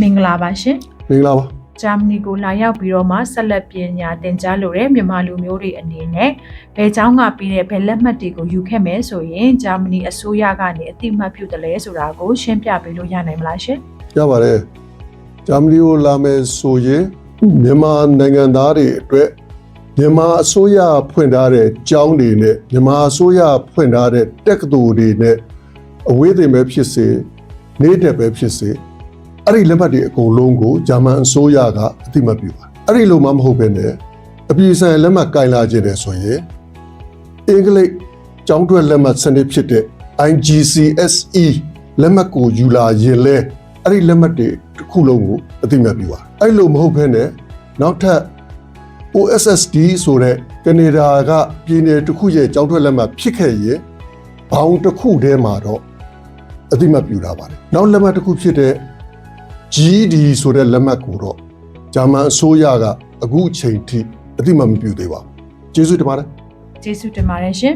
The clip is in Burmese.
မင်္ဂလာပါရှင် မင်္ဂလာပါ ဂျာမနီကိုလာရောက်ပြီးတော့မှဆက်လက်ပညာသင်ကြားလိုတဲ့မြန်မာလူမျိုးတွေအနေနဲ့ဘယ်เจ้าကပြီးတဲ့ဘယ်လက်မှတ်တွေကိုယူခဲ့မယ်ဆိုရင်ဂျာမနီအစိုးရကနေအတိအမှတ်ပြုတယ်လဲဆိုတာကိုရှင်းပြပေးလို့ရနိုင်မလားရှင် ရပါတယ်ဂျာမနီကိုလာမယ်ဆိုရင်မြန်မာနိုင်ငံသားတွေအတွက်မြန်မာအစိုးရဖွင့်ထားတဲ့ကျောင်းတွေနဲ့မြန်မာအစိုးရဖွင့်ထားတဲ့တက္ကသိုလ်တွေနဲ့အဝေးသင်ပဲဖြစ်စေနေတဲ့ပဲဖြစ်စေ အဲ့ဒီလက်မှတ်တွေအကုန်လုံးကိုဂျာမန်အစိုးရကအတိအမတ်ပြုပါအဲ့ဒီလိုမှမဟုတ်ဘဲနဲ့အပြည်ဆိုင်လက်မှတ်ကင်လာခြင်းတယ်ဆိုရင်အင်္ဂလိပ်ကျောင်းတွက်လက်မှတ်စနစ်ဖြစ်တဲ့ IGCSE လက်မှတ်ကိုယူလာရင်လဲအဲ့ဒီလက်မှတ်တွေတစ်ခုလုံးကိုအတိအမတ်ပြုပါအဲ့လိုမဟုတ်ဘဲနဲ့နောက်ထပ် OSSD ဆိုတဲ့ကနေဒါကပြည်နယ်တစ်ခုရဲ့ကျောင်းထွက်လက်မှတ်ဖြစ်ခဲ့ရင်ဘောင်တစ်ခုတည်းမှာတော့အတိအမတ်ပြုတာပါတယ်နောက်လက်မှတ်တစ်ခုဖြစ်တဲ့ GD ဆိုတဲ့လက်မှတ်ကိုတော့ဂျာမန်အစိုးရကအခုအချိန်ထိအတိအမတ်မပြုသေးပါဘူးကျေးဇူးတင်ပါတယ်ကျေးဇူးတင်ပါတယ်ရှင်